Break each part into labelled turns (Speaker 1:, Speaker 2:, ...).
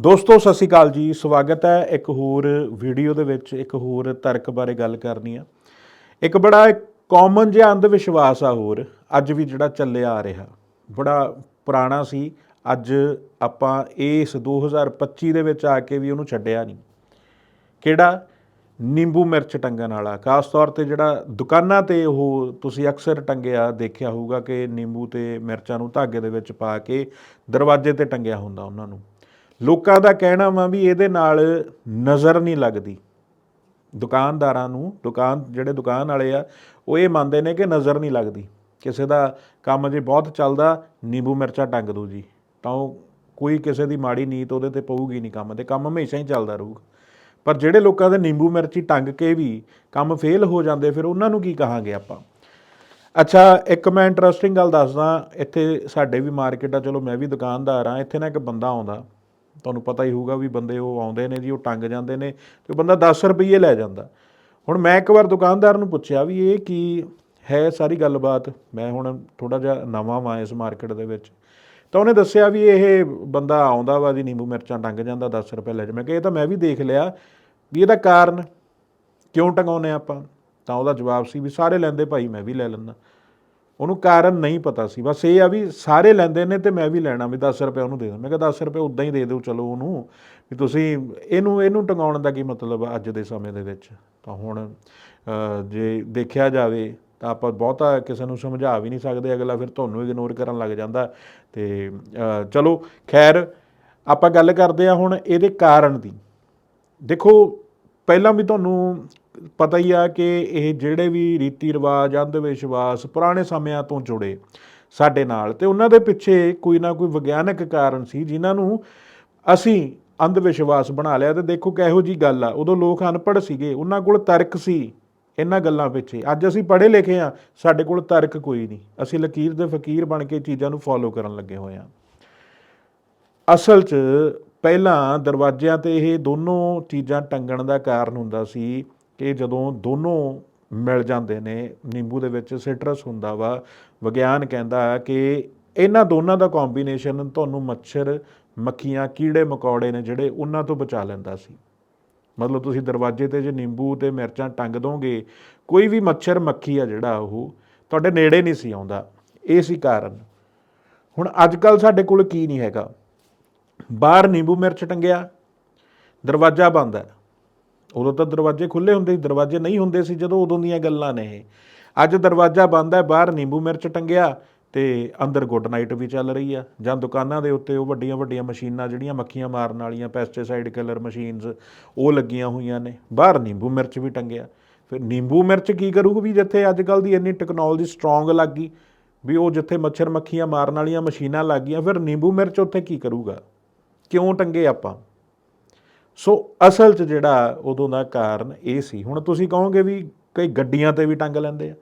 Speaker 1: ਦੋਸਤੋ, ਸਤਿ ਸ਼੍ਰੀ ਅਕਾਲ ਜੀ। ਸਵਾਗਤ ਹੈ ਇੱਕ ਹੋਰ ਵੀਡੀਓ ਦੇ ਵਿੱਚ, ਇੱਕ ਹੋਰ ਤਰਕ ਬਾਰੇ ਗੱਲ ਕਰਨੀ ਆ। ਇੱਕ ਬੜਾ ਕਾਮਨ ਜਿਹਾ ਅੰਧ ਵਿਸ਼ਵਾਸ ਆ ਹੋਰ, ਅੱਜ ਵੀ ਜਿਹੜਾ ਚੱਲਿਆ ਆ ਰਿਹਾ। ਬੜਾ ਪੁਰਾਣਾ ਸੀ, ਅੱਜ ਆਪਾਂ ਇਸ 2025 ਦੇ ਵਿੱਚ ਆ ਕੇ ਵੀ ਉਹਨੂੰ ਛੱਡਿਆ ਨਹੀਂ। ਕਿਹੜਾ? ਨਿੰਬੂ ਮਿਰਚ ਟੰਗਣ ਵਾਲਾ। ਖਾਸ ਤੌਰ ਤੇ ਜਿਹੜਾ ਦੁਕਾਨਾਂ ਤੇ ਉਹ ਤੁਸੀਂ ਅਕਸਰ ਟੰਗਿਆ, ਦੇਖਿਆ ਹੋਊਗਾ ਕਿ ਨਿੰਬੂ ਤੇ ਮਿਰਚਾਂ ਨੂੰ ਧਾਗੇ ਦੇ ਵਿੱਚ ਪਾ ਕੇ ਦਰਵਾਜ਼ੇ ਤੇ ਟੰਗਿਆ ਹੁੰਦਾ ਉਹਨਾਂ ਨੂੰ। ਲੋਕਾਂ ਦਾ ਕਹਿਣਾ ਵਾ ਵੀ ਇਹਦੇ ਨਾਲ ਨਜ਼ਰ ਨਹੀਂ ਲੱਗਦੀ। ਦੁਕਾਨਦਾਰਾਂ ਨੂੰ, ਦੁਕਾਨ, ਜਿਹੜੇ ਦੁਕਾਨ ਵਾਲੇ ਆ, ਉਹ ਇਹ ਮੰਨਦੇ ਨੇ ਕਿ ਨਜ਼ਰ ਨਹੀਂ ਲੱਗਦੀ। ਕਿਸੇ ਦਾ ਕੰਮ ਜੇ ਬਹੁਤ ਚੱਲਦਾ, ਨਿੰਬੂ ਮਿਰਚਾਂ ਟੰਗ ਦੋ ਜੀ। ਤਾਂ ਉਹ ਕੋਈ ਕਿਸੇ ਦੀ ਮਾੜੀ ਨੀਤ ਉਹਦੇ ਤੇ ਪਊਗੀ ਨਹੀਂ ਕੰਮ ਤੇ, ਕੰਮ ਹਮੇਸ਼ਾ ਹੀ ਚੱਲਦਾ ਰਹੂਗਾ ਪਰ ਜਿਹੜੇ ਲੋਕਾਂ ਦੇ ਨਿੰਬੂ ਮਿਰਚੀ ਟੰਗ ਕੇ ਵੀ ਕੰਮ ਫੇਲ ਹੋ ਜਾਂਦੇ, ਫਿਰ ਉਹਨਾਂ ਨੂੰ ਕੀ ਕਹਾਂਗੇ ਆਪਾਂ? ਅੱਛਾ, ਇੱਕ ਮੈਂ ਇੰਟਰਸਟਿੰਗ ਗੱਲ ਦੱਸਦਾ, ਇੱਥੇ ਸਾਡੇ ਵੀ ਮਾਰਕੀਟ ਆ, ਚਲੋ ਮੈਂ ਵੀ ਦੁਕਾਨਦਾਰ ਆ, ਇੱਥੇ ਨਾ ਇੱਕ ਬੰਦਾ ਆਉਂਦਾ। ਤੁਹਾਨੂੰ ਪਤਾ ਹੀ ਹੋਊਗਾ ਵੀ ਬੰਦੇ ਉਹ ਆਉਂਦੇ ਨੇ ਜੀ, ਉਹ ਟੰਗ ਜਾਂਦੇ ਨੇ ਤੇ ਉਹ ਬੰਦਾ 10 ਰੁਪਏ ਲੈ ਜਾਂਦਾ। ਹੁਣ ਮੈਂ ਇੱਕ ਵਾਰ ਦੁਕਾਨਦਾਰ ਨੂੰ ਪੁੱਛਿਆ ਵੀ ਇਹ ਕੀ ਹੈ ਸਾਰੀ ਗੱਲਬਾਤ? ਮੈਂ ਹੁਣ ਥੋੜਾ ਜਿਹਾ ਨਵਾਂ ਵਾਂ ਇਸ ਮਾਰਕੀਟ ਦੇ ਵਿੱਚ। ਤਾਂ ਉਹਨੇ ਦੱਸਿਆ ਵੀ ਇਹ ਬੰਦਾ ਆਉਂਦਾ ਵਾ ਜੀ, ਨਿੰਬੂ ਮਿਰਚਾਂ ਟੰਗ ਜਾਂਦਾ 10 ਰੁਪਏ ਲੈ ਜਾ। ਮੈਂ ਕਿਹਾ ਇਹ ਤਾਂ ਮੈਂ ਵੀ ਦੇਖ ਲਿਆ ਵੀ ਇਹਦਾ ਕਾਰਨ ਕਿਉਂ ਟੰਗਾਉਂਦੇ ਆਪਾਂ? ਤਾਂ ਉਹਦਾ ਜਵਾਬ ਸੀ ਵੀ ਸਾਰੇ ਲੈਂਦੇ ਭਾਈ, ਮੈਂ ਵੀ ਲੈ ਲੈਂਦਾ। ਉਹਨੂੰ ਕਾਰਨ ਨਹੀਂ ਪਤਾ ਸੀ। ਬਸ ਇਹ ਆ ਵੀ ਸਾਰੇ ਲੈਂਦੇ ਨੇ ਤੇ ਮੈਂ ਵੀ ਲੈਣਾ ਵੀ 10 ਰੁਪਏ ਉਹਨੂੰ ਦੇ ਦਾਂ ਮੈਂ ਕਿਹਾ 10 ਰੁਪਏ ਉਦਾਂ ਹੀ ਦੇ ਦਿਓ ਚਲੋ ਉਹਨੂੰ। ਵੀ ਤੁਸੀਂ ਇਹਨੂੰ ਇਹਨੂੰ ਟੰਗਾਉਣ ਦਾ ਕੀ ਮਤਲਬ ਅੱਜ ਦੇ ਸਮੇਂ ਦੇ ਵਿੱਚ? ਤਾਂ ਹੁਣ ਜੇ ਦੇਖਿਆ ਜਾਵੇ ਤਾਂ ਆਪਾਂ ਬਹੁਤਾ ਕਿਸੇ ਨੂੰ ਸਮਝਾ ਵੀ ਨਹੀਂ ਸਕਦੇ। ਅਗਲਾ ਫਿਰ ਤੁਹਾਨੂੰ ਇਗਨੋਰ ਕਰਨ ਲੱਗ ਜਾਂਦਾ ਤੇ ਚਲੋ, ਖੈਰ, ਆਪਾਂ ਗੱਲ ਕਰਦੇ ਆ ਹੁਣ ਇਹਦੇ ਕਾਰਨ ਦੀ। ਦੇਖੋ, ਪਹਿਲਾਂ ਵੀ ਤੁਹਾਨੂੰ ਪਤਾ ਹੀ ਆ ਕਿ ਇਹ ਜਿਹੜੇ ਵੀ ਰੀਤੀ ਰਿਵਾਜ ਅੰਧ ਵਿਸ਼ਵਾਸ ਪੁਰਾਣੇ ਸਮਿਆਂ ਤੋਂ ਜੁੜੇ ਸਾਡੇ ਨਾਲ ਤੇ ਉਹਨਾਂ ਦੇ ਪਿੱਛੇ ਕੋਈ ਨਾ ਕੋਈ ਵਿਗਿਆਨਕ ਕਾਰਨ ਸੀ ਜਿਨ੍ਹਾਂ ਨੂੰ ਅਸੀਂ ਅੰਧ ਵਿਸ਼ਵਾਸ ਬਣਾ ਲਿਆ ਤੇ ਦੇਖੋ ਕਿਹੋ ਜੀ ਗੱਲ ਆ। ਉਦੋਂ ਲੋਕ ਅਨਪੜ੍ਹ ਸੀਗੇ, ਉਹਨਾਂ ਕੋਲ ਤਰਕ ਸੀ ਇਹਨਾਂ ਗੱਲਾਂ ਪਿੱਛੇ। ਅੱਜ ਅਸੀਂ ਪੜ੍ਹੇ ਲਿਖੇ ਆ, ਸਾਡੇ ਕੋਲ ਤਰਕ ਕੋਈ ਨਹੀਂ। ਅਸੀਂ ਲਕੀਰ ਦੇ ਫਕੀਰ ਬਣ ਕੇ ਚੀਜ਼ਾਂ ਨੂੰ ਫੋਲੋ ਕਰਨ ਲੱਗੇ ਹੋਏ ਆ। ਅਸਲ 'ਚ ਪਹਿਲਾਂ ਦਰਵਾਜ਼ਿਆਂ ਤੇ ਇਹ ਦੋਨੋਂ ਚੀਜ਼ਾਂ ਟੰਗਣ ਦਾ ਕਾਰਨ ਹੁੰਦਾ ਸੀ ਕਿ ਜਦੋਂ ਦੋਨੋਂ ਮਿਲ ਜਾਂਦੇ ਨੇ, ਨਿੰਬੂ ਦੇ ਵਿੱਚ ਸਿਟਰਸ ਹੁੰਦਾ ਵਾ, ਵਿਗਿਆਨ ਕਹਿੰਦਾ ਕਿ ਇਹਨਾਂ ਦੋਨਾਂ ਦਾ ਕੰਬੀਨੇਸ਼ਨ ਤੁਹਾਨੂੰ ਮੱਛਰ, ਮੱਖੀਆਂ, ਕੀੜੇ, ਮਕੌੜੇ ਨੇ ਜਿਹੜੇ ਉਹਨਾਂ ਤੋਂ ਬਚਾ ਲੈਂਦਾ ਸੀ। ਮਤਲਬ ਤੁਸੀਂ ਦਰਵਾਜ਼ੇ ਤੇ ਜੇ ਨਿੰਬੂ ਤੇ ਮਿਰਚਾਂ ਟੰਗ ਦੋਗੇ, ਕੋਈ ਵੀ ਮੱਛਰ, ਮੱਖੀ ਆ ਜਿਹੜਾ ਉਹ, ਤੁਹਾਡੇ ਨੇੜੇ ਨਹੀਂ ਸੀ ਆਉਂਦਾ। ਇਹ ਸੀ ਕਾਰਨ। ਹੁਣ ਅੱਜ ਕੱਲ ਸਾਡੇ ਕੋਲ ਕੀ ਨਹੀਂ ਹੈਗਾ। ਬਾਹਰ ਨਿੰਬੂ, ਮਿਰਚ ਟੰਗਿਆ, ਦਰਵਾਜ਼ਾ ਬੰਦ ਹੈ। ਉਦੋਂ ਤਾਂ ਦਰਵਾਜ਼ੇ ਖੁੱਲੇ ਹੁੰਦੇ ਸੀ, ਦਰਵਾਜ਼ੇ ਨਹੀਂ ਹੁੰਦੇ ਸੀ ਜਦੋਂ ਉਦੋਂ ਦੀਆਂ ਗੱਲਾਂ ਨੇ ਇਹ। ਅੱਜ ਦਰਵਾਜ਼ਾ ਬੰਦ ਹੈ, ਬਾਹਰ ਨਿੰਬੂ ਮਿਰਚ ਟੰਗਿਆ ਤੇ ਅੰਦਰ ਗੁੱਡ ਨਾਈਟ ਵੀ ਚੱਲ ਰਹੀ ਆ, ਜਾਂ ਦੁਕਾਨਾਂ ਦੇ ਉੱਤੇ ਉਹ ਵੱਡੀਆਂ ਵੱਡੀਆਂ ਮਸ਼ੀਨਾਂ ਜਿਹੜੀਆਂ ਮੱਖੀਆਂ ਮਾਰਨ ਵਾਲੀਆਂ ਪੈਸਟੀਸਾਈਡ ਕਿਲਰ ਮਸ਼ੀਨਸ ਉਹ ਲੱਗੀਆਂ ਹੋਈਆਂ ਨੇ, ਬਾਹਰ ਨਿੰਬੂ ਮਿਰਚ ਵੀ ਟੰਗਿਆ। ਫਿਰ ਨਿੰਬੂ ਮਿਰਚ ਕੀ ਕਰੂਗਾ ਵੀ ਜਿੱਥੇ ਅੱਜ ਕੱਲ ਦੀ ਇੰਨੀ ਟੈਕਨੋਲੋਜੀ ਸਟਰੋਂਗ ਲੱਗ ਗਈ, ਵੀ ਉਹ ਜਿੱਥੇ ਮੱਛਰ ਮੱਖੀਆਂ ਮਾਰਨ ਵਾਲੀਆਂ ਮਸ਼ੀਨਾਂ ਲੱਗ ਗਈਆਂ, ਫਿਰ ਨਿੰਬੂ ਮਿਰਚ ਉੱਥੇ ਕੀ ਕਰੂਗਾ? ਕਿਉਂ ਟੰਗੇ ਆਪਾਂ? ਸੋ ਅਸਲ 'ਚ ਜਿਹੜਾ ਉਦੋਂ ਦਾ ਕਾਰਨ ਇਹ ਸੀ। ਹੁਣ ਤੁਸੀਂ ਕਹੋਗੇ ਵੀ ਕਈ ਗੱਡੀਆਂ ਤੇ ਵੀ ਟੰਗ ਲੈਂਦੇ ਆ।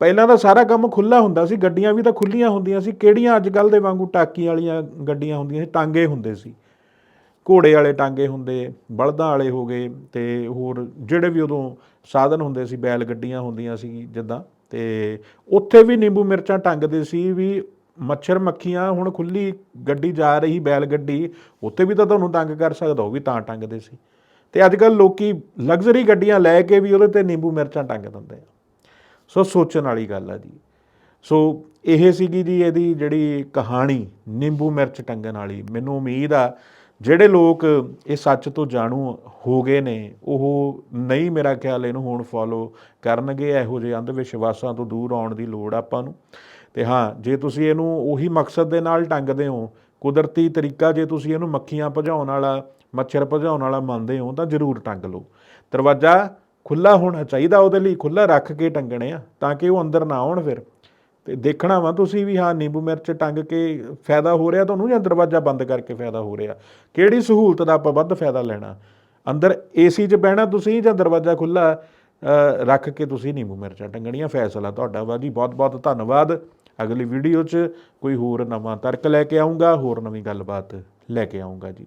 Speaker 1: ਪਹਿਲਾਂ ਤਾਂ ਸਾਰਾ ਕੰਮ ਖੁੱਲਾ ਹੁੰਦਾ ਸੀ, ਗੱਡੀਆਂ ਵੀ ਤਾਂ ਖੁੱਲੀਆਂ ਹੁੰਦੀਆਂ ਸੀ। ਕਿਹੜੀਆਂ ਅੱਜ ਕੱਲ ਦੇ ਵਾਂਗੂ ਟਾਕੀ ਵਾਲੀਆਂ ਗੱਡੀਆਂ ਹੁੰਦੀਆਂ ਸੀ? ਟਾਂਗੇ ਹੁੰਦੇ ਸੀ। ਘੋੜੇ ਵਾਲੇ ਟਾਂਗੇ ਹੁੰਦੇ, ਬਲਦਾਂ ਵਾਲੇ ਹੋ ਗਏ ਤੇ ਹੋਰ ਜਿਹੜੇ ਵੀ ਉਦੋਂ ਸਾਧਨ ਹੁੰਦੇ ਸੀ, ਬੈਲ ਗੱਡੀਆਂ ਹੁੰਦੀਆਂ ਸੀ ਜਿੱਦਾਂ ਤੇ ਉੱਥੇ ਵੀ ਨਿੰਬੂ ਮਿਰਚਾਂ ਟੰਗਦੇ ਸੀ ਵੀ ਮੱਛਰ ਮੱਖੀਆਂ ਹੁਣ ਖੁੱਲੀ ਗੱਡੀ ਜਾ ਰਹੀ, ਬੈਲ ਗੱਡੀ, ਉੱਥੇ ਵੀ ਤਾਂ ਤੁਹਾਨੂੰ ਤੰਗ ਕਰ ਸਕਦਾ, ਉਹ ਵੀ ਤਾਂ ਟੰਗਦੇ ਸੀ। ਤੇ ਅੱਜ ਕੱਲ ਲੋਕੀ ਲਗਜ਼ਰੀ ਗੱਡੀਆਂ ਲੈ ਕੇ ਵੀ ਉਹਦੇ ਤੇ ਨਿੰਬੂ ਮਿਰਚਾਂ ਟੰਗ ਦਿੰਦੇ ਆ। ਸੋ ਸੋਚਣ ਵਾਲੀ ਗੱਲ ਆ ਜੀ। ਸੋ ਇਹ ਸੀਗੀ ਜੀ ਇਹਦੀ ਜਿਹੜੀ ਕਹਾਣੀ, ਨਿੰਬੂ ਮਿਰਚ ਟੰਗਣ ਵਾਲੀ। ਮੈਨੂੰ ਉਮੀਦ ਆ, ਜਿਹੜੇ ਲੋਕ ਇਹ ਸੱਚ ਤੋਂ ਜਾਣੂ ਹੋ ਗਏ ਨੇ, ਉਹ ਨਹੀਂ ਮੇਰਾ ਖਿਆਲ ਇਹਨੂੰ ਹੁਣ ਫੋਲੋ ਕਰਨਗੇ, ਇਹੋ ਜਿਹੇ ਅੰਧ ਵਿਸ਼ਵਾਸਾਂ ਤੋਂ ਦੂਰ ਆਉਣ ਦੀ ਲੋੜ ਆਪਾਂ ਨੂੰ। ਤੇ ਹਾਂ, ਜੇ ਤੁਸੀਂ ਇਹਨੂੰ ਉਹੀ ਮਕਸਦ ਦੇ ਨਾਲ ਟੰਗਦੇ ਹੋ, ਕੁਦਰਤੀ ਤਰੀਕਾ ਜੇ ਤੁਸੀਂ ਇਹਨੂੰ ਮੱਖੀਆਂ ਭਜਾਉਣ ਵਾਲਾ, ਮੱਛਰ ਭਜਾਉਣ ਵਾਲਾ ਮੰਨਦੇ ਹੋ, ਤਾਂ ਜ਼ਰੂਰ ਟੰਗ ਲਓ। ਦਰਵਾਜ਼ਾ ਖੁੱਲਾ ਹੋਣਾ ਚਾਹੀਦਾ ਉਹਦੇ ਲਈ ਖੁੱਲਾ ਰੱਖ ਕੇ ਟੰਗਣੇ ਆ, ਤਾਂ ਕਿ ਉਹ ਅੰਦਰ ਨਾ ਆਉਣ ਫਿਰ। ਤੇ ਦੇਖਣਾ ਵਾ ਤੁਸੀਂ ਵੀ, ਹਾਂ, ਨਿੰਬੂ ਮਿਰਚ ਟੰਗ ਕੇ ਫਾਇਦਾ ਹੋ ਰਿਹਾ ਤੁਹਾਨੂੰ ਜਾਂ ਦਰਵਾਜ਼ਾ ਬੰਦ ਕਰਕੇ ਫਾਇਦਾ ਹੋ ਰਿਹਾ? ਕਿਹੜੀ ਸਹੂਲਤ ਦਾ ਆਪਾਂ ਵੱਧ ਫਾਇਦਾ ਲੈਣਾ? ਅੰਦਰ ਏਸੀ 'ਚ ਬਹਿਣਾ ਤੁਸੀਂ ਜਾਂ ਦਰਵਾਜ਼ਾ ਖੁੱਲਾ ਰੱਖ ਕੇ ਤੁਸੀਂ ਨਿੰਬੂ ਮਿਰਚਾਂ ਟੰਗਣੀਆਂ? ਫੈਸਲਾ ਤੁਹਾਡਾ ਵਾ ਜੀ। ਬਹੁਤ ਬਹੁਤ ਧੰਨਵਾਦ। ਅਗਲੀ ਵੀਡੀਓ 'ਚ ਕੋਈ ਹੋਰ ਨਵਾਂ ਤਰਕ ਲੈ ਕੇ ਆਉਂਗਾ ਹੋਰ ਨਵੀਂ ਗੱਲਬਾਤ ਲੈ ਕੇ ਆਉਂਗਾ ਜੀ।